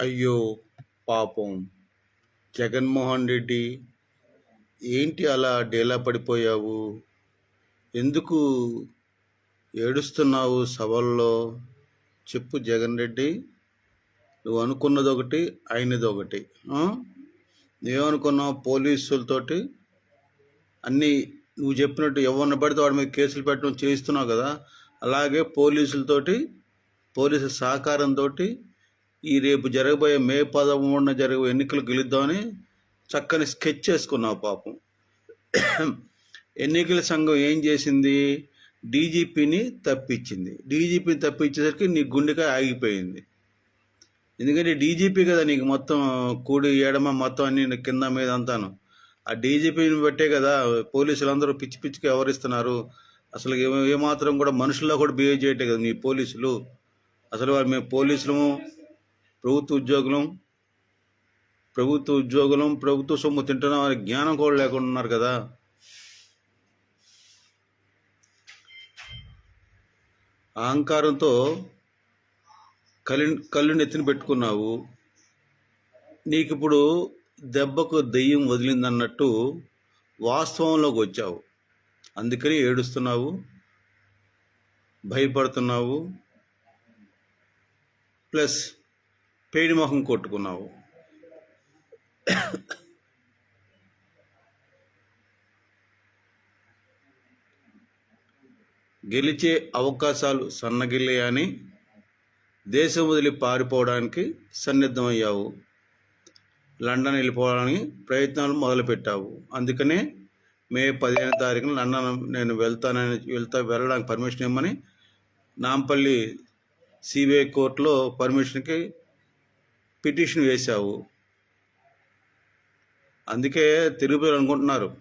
అయ్యో పాపం. జగన్మోహన్ రెడ్డి ఏంటి అలా డేలా పడిపోయావు? ఎందుకు ఏడుస్తున్నావు సభల్లో? చెప్పు జగన్ రెడ్డి. నువ్వు అనుకున్నది ఒకటి అయినది ఒకటి నువ్వేమనుకున్నావు పోలీసులతోటి? అన్నీ నువ్వు చెప్పినట్టు ఎవరిని పడితే వాడి మీద కేసులు పెట్టడం చేయిస్తున్నావు కదా? అలాగే పోలీసులతోటి పోలీసుల సహకారంతో ఈ రేపు జరగబోయే మే పదమూడున జరిగే ఎన్నికలు గెలుద్దామని చక్కని స్కెచ్ చేసుకున్నావు పాపం. ఎన్నికల సంఘం ఏం చేసింది? డీజీపీని తప్పించింది. డీజీపీని తప్పించేసరికి నీ గుండెకాయ ఆగిపోయింది. ఎందుకంటే డీజీపీ కదా నీకు మొత్తం కూడి ఎడమ మొత్తం అన్ని కింద మీద అంతాను ఆ డీజీపీని బట్టే కదా పోలీసులు అందరూ పిచ్చి పిచ్చికి వ్యవహరిస్తున్నారు. అసలు ఏమాత్రం కూడా మనుషుల్లో కూడా బిహేవ్ చేయటం కదా మీ పోలీసులు. అసలు వాళ్ళు మేము పోలీసులము. ప్రభుత్వ ఉద్యోగులం ప్రభుత్వ ఉద్యోగులం ప్రభుత్వ సొమ్ము తింటున్నాం అనే జ్ఞానం కూడా లేకుండా ఉన్నారు కదా. అహంకారంతో కళ్ళు కళ్ళు నెత్తిన పెట్టుకున్నావు. నీకు ఇప్పుడు దెబ్బకు దెయ్యం వదిలిందన్నట్టు వాస్తవంలోకి వచ్చావు. అందుకని ఏడుస్తున్నావు భయపడుతున్నావు. ప్లస్ పేడి మొహం కొట్టుకున్నావు. గెలిచే అవకాశాలు సన్నగిల్లాయని దేశం వదిలి పారిపోవడానికి సన్నిద్ధమయ్యావు. లండన్ వెళ్ళిపోవడానికి ప్రయత్నాలు మొదలుపెట్టావు. అందుకనే మే పదిహేను తారీఖున లండన్ నేను వెళ్తానని వెళ్తా వెళ్ళడానికి పర్మిషన్ ఇవ్వమని నాంపల్లి సిబిఐ కోర్టులో పర్మిషన్కి పిటిషన్ వేశావు. అందుకే తిరుపతి అనుకుంటున్నారు.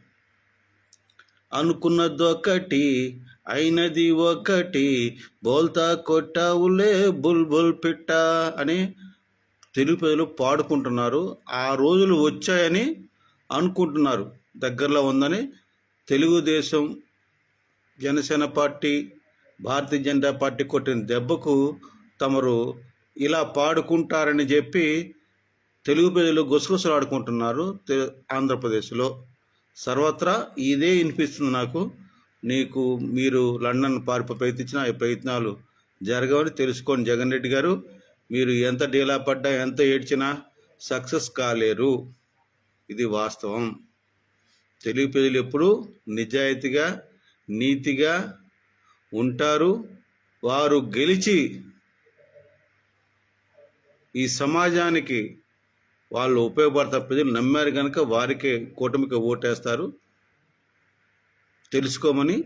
అనుకున్నది ఒకటి అయినది ఒకటి బోల్తా కొట్టావులే బుల్ బుల్ పిట్ట అని తెలుగు ప్రజలు పాడుకుంటున్నారు. ఆ రోజులు వచ్చాయని అనుకుంటున్నారు. దగ్గరలో ఉందని తెలుగుదేశం జనసేన పార్టీ భారతీయ జనతా పార్టీ కొట్టిన దెబ్బకు తమరు ఇలా పాడుకుంటారని చెప్పి తెలుగు ప్రజలు గుసగుసలాడుకుంటున్నారు తె- ఆంధ్రప్రదేశ్లో. సర్వత్రా ఇదే వినిపిస్తుంది నాకు. నీకు మీరు లండన్ పార్ప ప్రయత్నించిన ఈ ప్రయత్నాలు జరగవని తెలుసుకోండి జగన్ రెడ్డి గారు. మీరు ఎంత డీలా పడ్డా ఎంత ఏడ్చినా సక్సెస్ కాలేరు. ఇది వాస్తవం. తెలుగు ప్రజలు ఎప్పుడు నిజాయితీగా నీతిగా ఉంటారు. వారు గెలిచి ఈ సమాజానికి వాళ్ళు ఉపయోగపడతారు ప్రజలు నమ్మారు కనుక వారికే కూటమికి ఓటేస్తారు. తెలుసుకోమని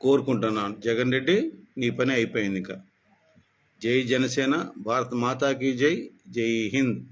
కోరుకుంటున్నాను. జగన్ రెడ్డి నీ పని అయిపోయింది ఇంకా. జై జనసేన భారత మాతాకి జై జై హింద్.